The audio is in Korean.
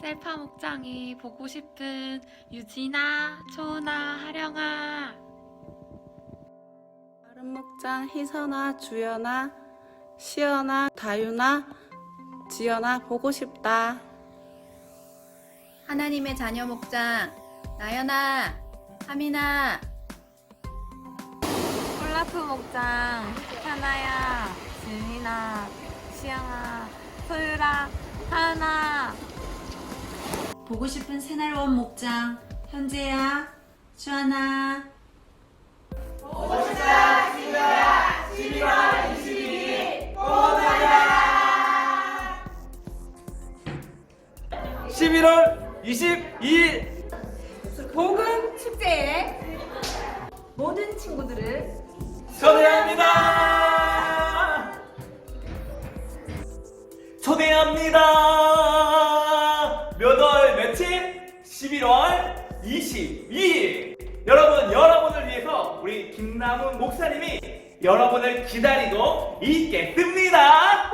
셀파 목장이 보고 싶은 유진아, 초은아, 하령아. 다른 목장 희선아, 주연아, 시연아, 다윤아, 지연아 보고 싶다. 하나님의 자녀 목장 나연아 하민아 콜라프 목장 현아야, 지민아, 시영아, 소유라, 하은아. 보고 싶은 새날원 목장 현재야 주하나 11월 22일 복음 축제에 모든 친구들을 초대합니다. 초대합니다. 몇월 며칠? 11월 22일. 여러분, 여러분을 위해서 우리 김남훈 목사님이 여러분을 기다리고 있겠습니다.